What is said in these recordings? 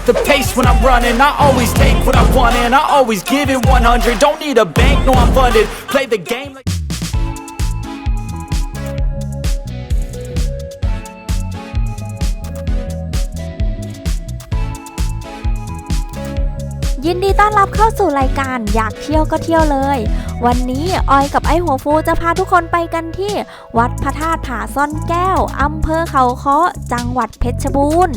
at the pace when I'm running. I always take what I want and I always give it 100. Don't need a bank, no, I'm funded. Play the game like. ยินดีต้อนรับเข้าสู่รายการอยากเที่ยวก็เที่ยวเลย วันนี้ออยกับไอหัวฟูจะพาทุกคนไปกันที่ วัดพระธาตุผาซ่อนแก้ว อำเภอเขาเค้อจังหวัดเพชรบูรณ์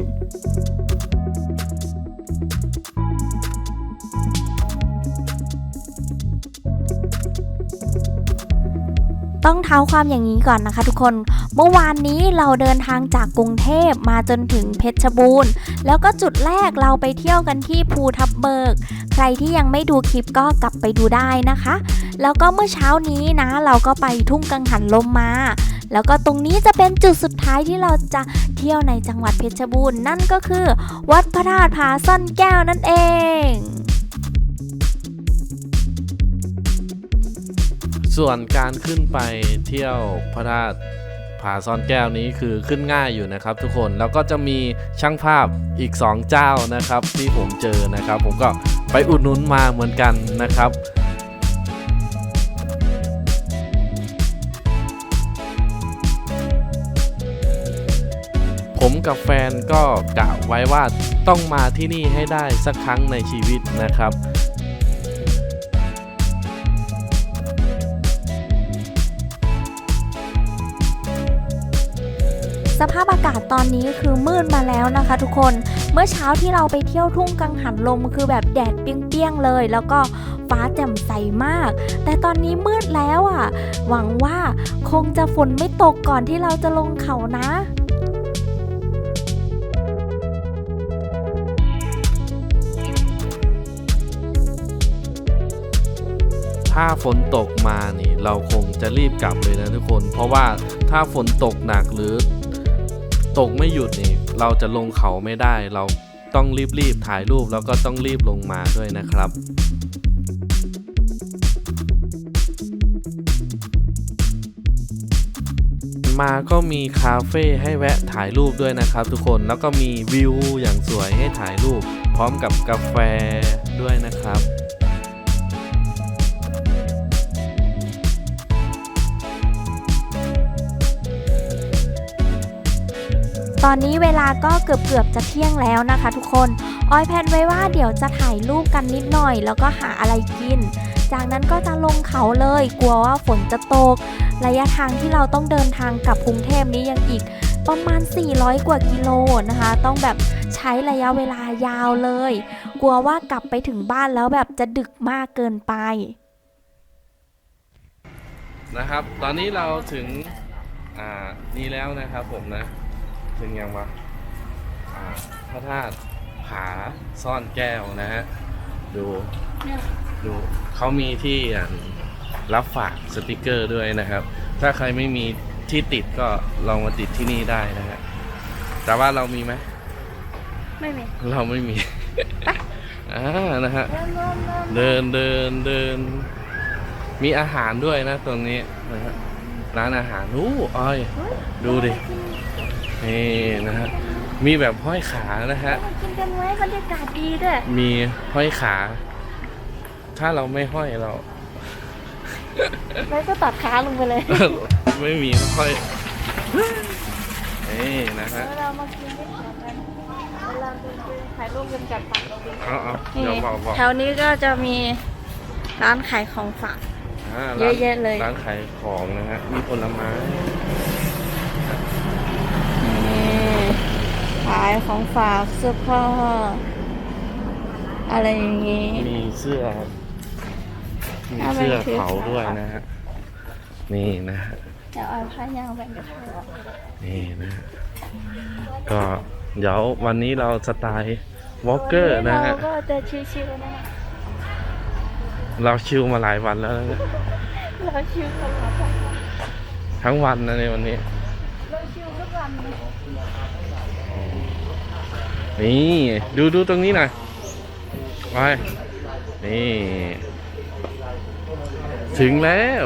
ต้องเท้าความอย่างนี้ก่อนนะคะทุกคน เมื่อวานนี้เราเดินทางจากกรุงเทพมาจนถึงเพชรบูรณ์ แล้วก็จุดแรกเราไปเที่ยวกันที่ภูทับเบิก ใครที่ยังไม่ดูคลิปก็กลับไปดูได้นะคะ แล้วก็เมื่อเช้านี้นะ เราก็ไปทุ่งกังหันลมมาแล้วก็ตรงนี้จะเป็นจุดสุดท้ายที่เราจะเที่ยวในจังหวัดเพชรบูรณ์นั่นก็คือ วัดพระธาตุผาซ่อนแก้วนั่นเอง ส่วนการขึ้นไปเที่ยวพระธาตุผาซ่อนแก้วนี้คือขึ้นง่ายอยู่นะครับ ทุกคนแล้วก็จะมีช่างภาพอีก 2 เจ้านะครับ ที่ผมเจอนะครับ ผมก็ไปอุดหนุนมาเหมือนกันนะครับผมกับแฟนก็กะไว้ว่าต้องมาที่นี่ให้ได้สักครั้งในชีวิตนะครับ สภาพอากาศตอนนี้คือมืดมาแล้วนะคะ ทุกคน เมื่อเช้าที่เราไปเที่ยวทุ่งกังหันลมคือแบบแดดเปี้ยงๆเลย แล้วก็ฟ้าแจ่มใสมาก แต่ตอนนี้มืดแล้วอะ หวังว่าคงจะฝนไม่ตกก่อนที่เราจะลงเขานะถ้าฝนตกมานี่เราคงจะรีบกลับเลยนะทุกคน เพราะว่าถ้าฝนตกหนักหรือ ตกไม่หยุดนี่เราจะลงเขาไม่ได้ เราต้องรีบๆถ่ายรูปแล้วก็ต้องรีบลงมาด้วยนะครับมาก็มีคาเฟ่ให้แวะถ่ายรูปด้วยนะครับทุกคนแล้วก็มีวิวอย่างสวยให้ถ่ายรูป พร้อมกับกาแฟด้วยนะครับ ตอนนี้เวลาก็เกือบเกือบๆจะเที่ยงแล้วนะคะ ทุกคน ออยแพนไว้ว่าเดี๋ยวจะถ่ายรูปกันนิดหน่อย แล้วก็หาอะไรกิน จากนั้นก็จะลงเขาเลย กลัวว่าฝนจะตก ระยะทางที่เราต้องเดินทางกลับกรุงเทพนี้ยังอีกประมาณ 400 กว่ากิโลนะคะ ต้องแบบใช้ระยะเวลายาวเลย กลัวว่ากลับไปถึงบ้านแล้วแบบจะดึกมากเกินไปนะครับ ตอนนี้เราถึง อ่า นี่แล้วนะครับผมนะ ถึงยังวะอ่าพระธาตุผาซ่อนแก้วนะฮะ ดูดูเขามีที่อ่ารับฝากสติกเกอร์ด้วยนะครับ ถ้าใครไม่มีที่ติดก็ลองมาติดที่นี่ได้นะฮะ แต่ว่าเรามีไหม ไม่มี เราไม่มีอ่านะฮะ เดินเดินเดิน มีอาหารด้วยนะตรงนี้นะฮะ ร้านอาหารอู้อ้อย ดูดิ นี่นะฮะ มีแบบห้อยขานะฮะมากินกันไหมบรรยากาศดีด้วยมีห้อยขา ถ้าเราไม่ห้อยเรา แล้วก็ตัดขาลงไปเลย ไม่มีห้อยนี่นะฮะเวลามากินไม่ขอกันเวลาไปถ่ายรูปกันกับฝั่งเอาเอาเดี๋ยวบอกบอกแถวนี้ก็จะมีร้านขายของฝากอ่าเยอะแยะเลย ร้านขายของนะฮะ มีผลไม้ายของฝากเสื้อผ้าอะไรอย่างงี้ มีเสื้อมีเอาไปเสื้อถือเขาด้วยนะฮะนี่นะฮะเดี๋ยวเอาผ้ายางแบ่งกันเถอะนี่นะฮะก็เดี๋ยววันนี้เราสไตล์วอล์กเกอร์นะฮะเราก็จะชิวๆนะเราชิลมาหลายวันแล้วนะเราชิวตลอดทั้งวันนะในวันนี้เราชิวทุกวันเลย นี่ดูดูตรงนี้หน่อยไปนี่ ถึงแล้ว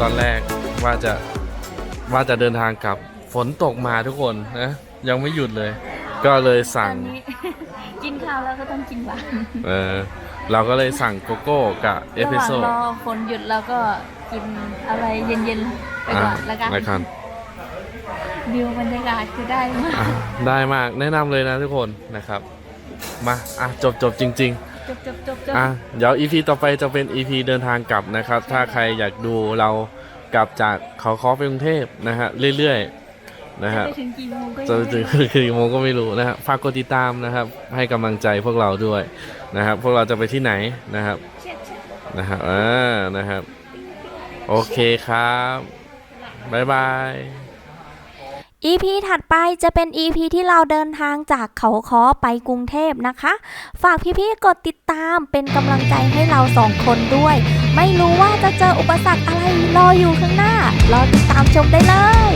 จะว่าจะเดินทางกลับฝนตกมาทุกคนนะยังไม่หยุดเลย ก็เลยตสั่องนนี้กินข้าวแล้วก็ต้องกินหวานเออเราก็เลยสั่งโกโก้กับเอสระหเปรสว่างโซ่รอฝนหยุดแล้วก็กินอะไรเย็นๆไปก่อนแล้วกันนะครับวิวบรรยากาศคือได้มากอะได้มากแนะนำเลยนะทุกคนนะครับ มาอะจบจบจริง จบจบจบจบๆอะเดี๋ยว EP ต่อไปจะเป็น EP เดินทางกลับนะครับ ถ้าใครอยากดูเรากลับจากเขาคอไปกรุงเทพนะฮะเรื่อยๆนะฮะไปถึงกี่โมงก็จะยังถึงไม่รู้กี่โมงก็ไม่รู้นะครับฝากกดติดตามนะครับ ให้กำลังใจพวกเราด้วยนะครับ พวกเราจะไปที่ไหนนะครับเช็ดเช็ดนะครับอ่านะครับ โอเคครับบ๊ายบาย EP ถัดไปจะเป็น EP ที่เราเดินทางจากเขาค้อไปกรุงเทพนะคะ ฝากพี่ๆกดติดตามเป็นกำลังใจให้เราสองคนด้วย ไม่รู้ว่าจะเจออุปสรรคอะไรรออยู่ข้างหน้า รอติดตามชมได้เลย